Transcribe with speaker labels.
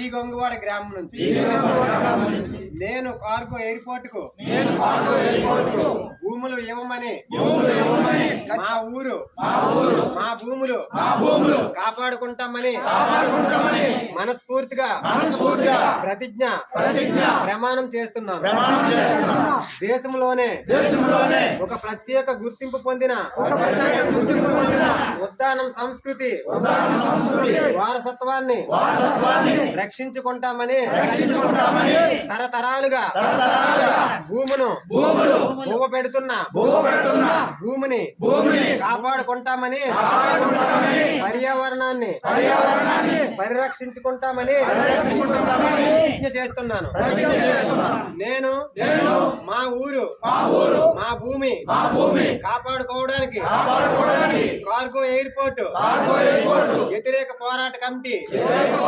Speaker 1: ఈ గొంగువాడ గ్రామం నుంచి. నేను కార్గో ఎయిర్పోర్ట్కు భూములు ఇవ్వమని. మా ఊరు. మా భూములు. కాపాడుకుంటామని. మనస్ఫూర్తిగా. ప్రతిజ్ఞ. ప్రమాణం చేస్తున్నాను. దేశంలోనే ఒక ప్రత్యేక గుర్తింపు పొందిన ఉద్దానం సంస్కృతి వారసత్వాన్ని రక్షించుకుంటామని తరతరాలుగా భూమును భూమ పెడుతున్న భూమిని కాపాడుకుంటామని పర్యావరణాన్ని పరిరక్షించుకుంటామని ప్రతిజ్ఞ చేస్తున్నాను. నేను మా ఊరు మా భూమి కాపాడుకోవడానికి కార్గో ఎయిర్పోర్ట్ వ్యతిరేక పోరాట కమిటీ